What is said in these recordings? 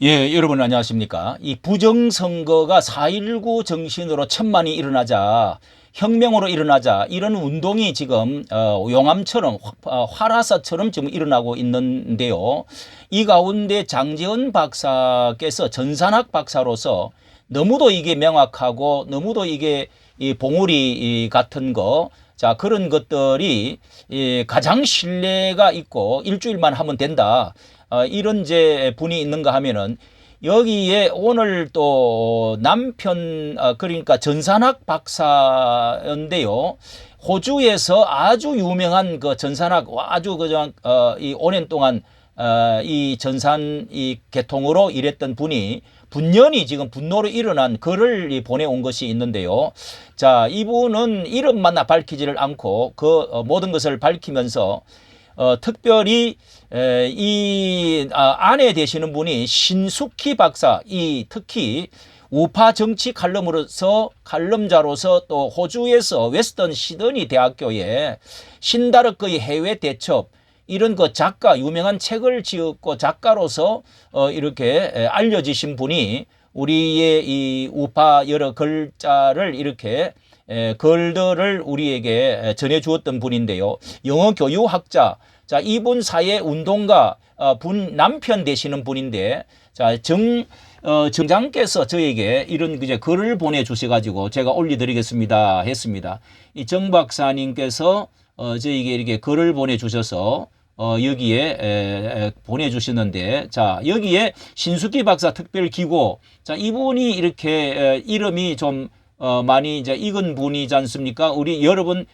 예, 여러분 안녕하십니까. 이 부정선거가 4.19 정신으로 천만이 일어나자 혁명으로 일어나자 이런 운동이 지금 어, 용암처럼 화- 어, 활화사처럼 지금 일어나고 있는데요. 이 가운데 장재원 박사께서 전산학 박사로서 너무도 이게 명확하고 너무도 이게 이 봉우리 이 같은 거 자, 그런 것들이 이 가장 신뢰가 있고 일주일만 하면 된다. 어, 이런 제 분이 있는가 하면은 여기에 오늘 또 남편 어, 그러니까 전산학 박사인데요. 호주에서 아주 유명한 그 전산학 아주 그냥 어, 이 오랜 동안 어, 이 전산 이 계통으로 일했던 분이 분연히 지금 분노로 일어난 글을 이 보내온 것이 있는데요. 자, 이분은 이름만 밝히지를 않고 그 어, 모든 것을 밝히면서 어, 특별히 에, 이 아, 아내 되시는 분이 신숙희 박사, 이 특히 우파 정치 칼럼으로서 칼럼자로서 또 호주에서 웨스턴 시드니 대학교에 신다르크의 해외 대첩 이런 그 작가 유명한 책을 지었고 작가로서 어, 이렇게 에, 알려지신 분이 우리의 이 우파 여러 글자를 이렇게 에, 글들을 우리에게 에, 전해 주었던 분인데요. 영어 교육학자. 자, 이분 사회 운동가 어, 분 남편 되시는 분인데 자, 정 어, 정장께서 저에게 이런 이제 글을 보내 주셔 가지고 제가 올려 드리겠습니다 했습니다. 이 정 박사님께서 어, 저에게 이렇게 글을 보내 주셔서 어, 여기에 에, 에, 보내주셨는데, 자, 여기에 신숙기 박사 특별 기고, 자, 이분이 이렇게 에, 이름이 좀, 어, 많이 이제 익은 분이지 않습니까? 우리 여러분, 어,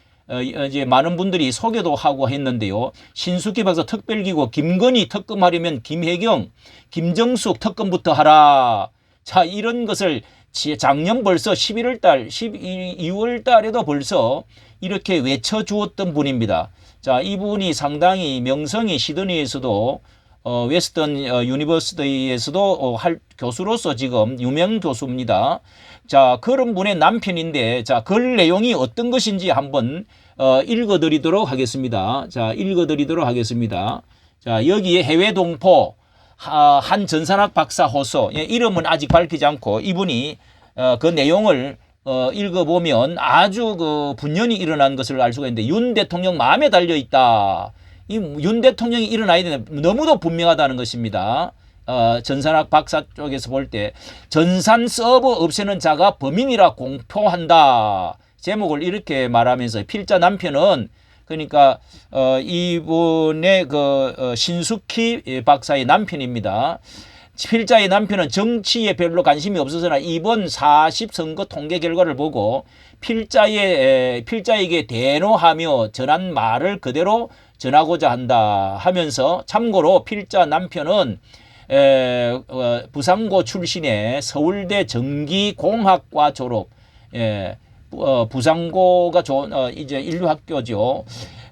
이제 많은 분들이 소개도 하고 했는데요. 신숙기 박사 특별기고, 김건희 특검하려면 김혜경, 김정숙 특검부터 하라. 자, 이런 것을 지- 작년 벌써 11월 달, 12월 달에도 벌써 이렇게 외쳐주었던 분입니다. 자, 이분이 상당히 명성이 시드니에서도 어, 웨스턴 어, 유니버시티에서도 어, 할 교수로서 지금 유명 교수입니다. 자, 그런 분의 남편인데, 자, 글 내용이 어떤 것인지 한번 어, 읽어드리도록 하겠습니다. 자, 읽어드리도록 하겠습니다. 자, 여기에 해외 동포 하- 한 전산학 박사 호소 예, 이름은 아직 밝히지 않고 이분이 어, 그 내용을 어, 읽어보면 아주 그 분연이 일어난 것을 알 수가 있는데 윤 대통령 마음에 달려 있다. 이 윤 대통령이 일어나야 되는 너무도 분명하다는 것입니다. 어, 전산학 박사 쪽에서 볼 때 전산 서버 없애는 자가 범인이라 공표한다. 제목을 이렇게 말하면서 필자 남편은 그러니까 어, 이분의 그 어, 신숙희 박사의 남편입니다. 필자의 남편은 정치에 별로 관심이 없어서나 이번 40 선거 통계 결과를 보고 필자의 에, 필자에게 대노하며 전한 말을 그대로 전하고자 한다 하면서 참고로 필자 남편은 에, 어, 부산고 출신의 서울대 전기공학과 졸업 예, 어, 부산고가 좋은 어, 이제 인류학교죠.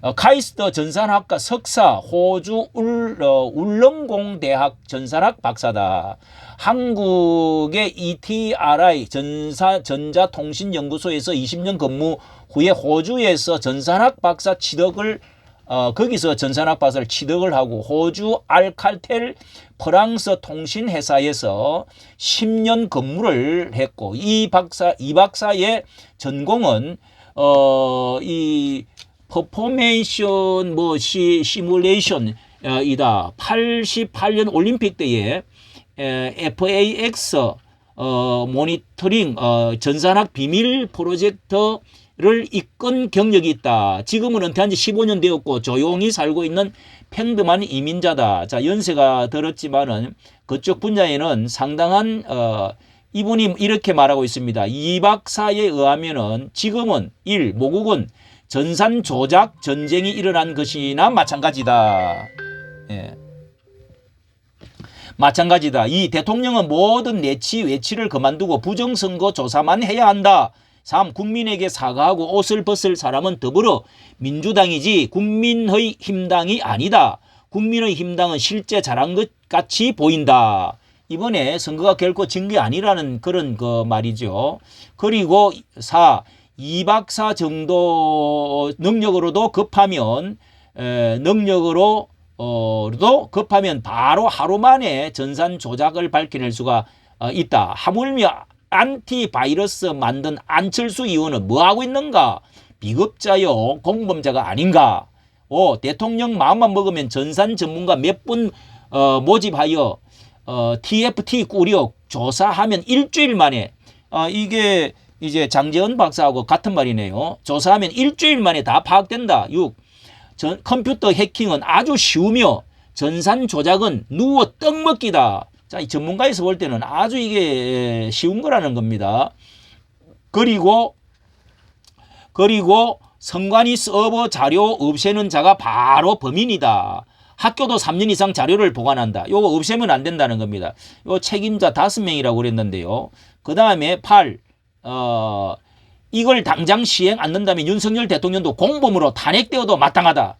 어, 카이스트 전산학과 석사, 호주 울, 어, 울릉공 대학 전산학 박사다. 한국의 ETRI 전사 전자통신연구소에서 20년 근무 후에 호주에서 전산학 박사 취득을 어, 거기서 전산학 박사를 취득을 하고 호주 알칼텔 프랑스 통신 회사에서 10년 근무를 했고 이 박사 이 박사의 전공은 어 이 퍼포메이션 뭐 시, 시뮬레이션 어, 이다. 88년 올림픽 때에 에, FAX 어, 모니터링 어, 전산학 비밀 프로젝트를 이끈 경력이 있다. 지금은 은퇴한 지 15년 되었고 조용히 살고 있는 평범한 이민자다. 자, 연세가 들었지만은 그쪽 분야에는 상당한 어, 이분이 이렇게 말하고 있습니다. 이 박사에 의하면은 지금은 일 모국은 전산 조작 전쟁이 일어난 것이나 마찬가지다. 예. 마찬가지다. 이 대통령은 모든 내치 외치를 그만두고 부정선거 조사만 해야 한다. 3. 국민에게 사과하고 옷을 벗을 사람은 더불어 민주당이지 국민의 힘당이 아니다. 국민의 힘당은 실제 잘한 것 같이 보인다. 이번에 선거가 결코 진 게 아니라는 그런 그 말이죠. 그리고 4. 이 박사 정도 능력으로도 급하면 에, 능력으로 어,도 급하면 바로 하루 만에 전산 조작을 밝혀낼 수가 어, 있다. 하물며 안티바이러스 만든 안철수 의원은 뭐 하고 있는가? 비급자요, 공범자가 아닌가? 오, 대통령 마음만 먹으면 전산 전문가 몇분 어, 모집하여 어, TFT 꾸려 조사하면 일주일 만에 어, 이게 이제 장재원 박사하고 같은 말이네요. 조사하면 일주일 만에 다 파악된다. 6. 전, 컴퓨터 해킹은 아주 쉬우며 전산 조작은 누워 떡 먹기다. 자, 이 전문가에서 볼 때는 아주 이게 쉬운 거라는 겁니다. 그리고 그리고 선관위 서버 자료 없애는 자가 바로 범인이다. 학교도 3년 이상 자료를 보관한다. 요거 없애면 안 된다는 겁니다. 요 책임자 다섯 명이라고 그랬는데요. 그 다음에 8. 어, 이걸 당장 시행 안 된다면 윤석열 대통령도 공범으로 탄핵되어도 마땅하다.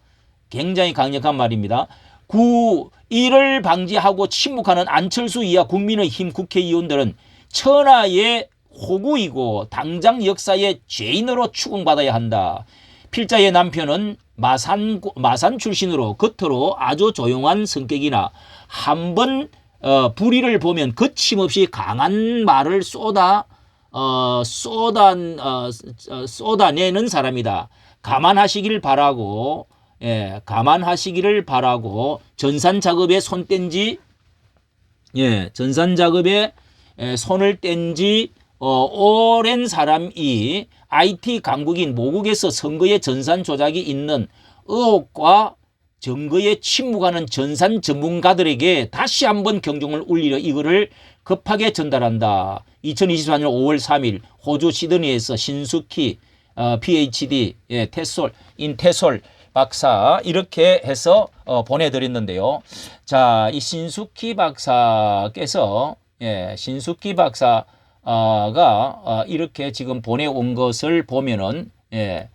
굉장히 강력한 말입니다. 9. 이를 방지하고 침묵하는 안철수 이하 국민의힘 국회의원들은 천하의 호구이고 당장 역사의 죄인으로 추궁받아야 한다. 필자의 남편은 마산 마산 출신으로 겉으로 아주 조용한 성격이나 한번 어, 불의를 보면 거침없이 강한 말을 쏟아 어, 쏟아 어, 어, 쏟아내는 사람이다. 감안하시길 바라고 예, 감안하시기를 바라고 전산 작업에 손 뗀지 예, 전산 작업에 에, 손을 뗀지 어, 오랜 사람이 IT 강국인 모국에서 선거의 전산 조작이 있는 의혹과 증거에 침묵하는 전산 전문가들에게 다시 한번 경종을 울리려 이거를 급하게 전달한다. 2024년 5월 3일 호주 시드니에서 신수키 어, PhD 예, 테솔 인테솔 박사 이렇게 해서 어, 보내드렸는데요. 자, 이 신수키 박사께서 예, 신수키 박사가 어, 이렇게 지금 보내온 것을 보면은 예,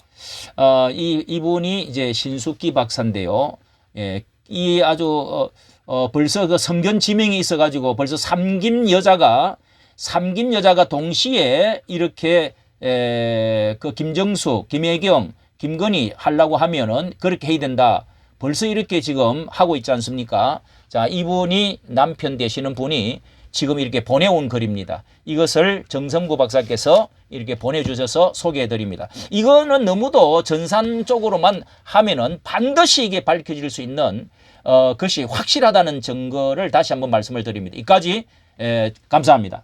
어, 이 이분이 이제 신수키 박사인데요. 예, 이 아주 어, 어, 벌써 그 성견 지명이 있어가지고 벌써 삼김 여자가 삼김 여자가 동시에 이렇게 에, 그 김정수, 김혜경, 김건희 하려고 하면은 그렇게 해야 된다. 벌써 이렇게 지금 하고 있지 않습니까? 자, 이분이 남편 되시는 분이 지금 이렇게 보내온 글입니다. 이것을 정성구 박사께서 이렇게 보내주셔서 소개해 드립니다. 이거는 너무도 전산 쪽으로만 하면은 반드시 이게 밝혀질 수 있는 어, 것이 확실하다는 증거를 다시 한번 말씀을 드립니다. 이까지 에, 감사합니다.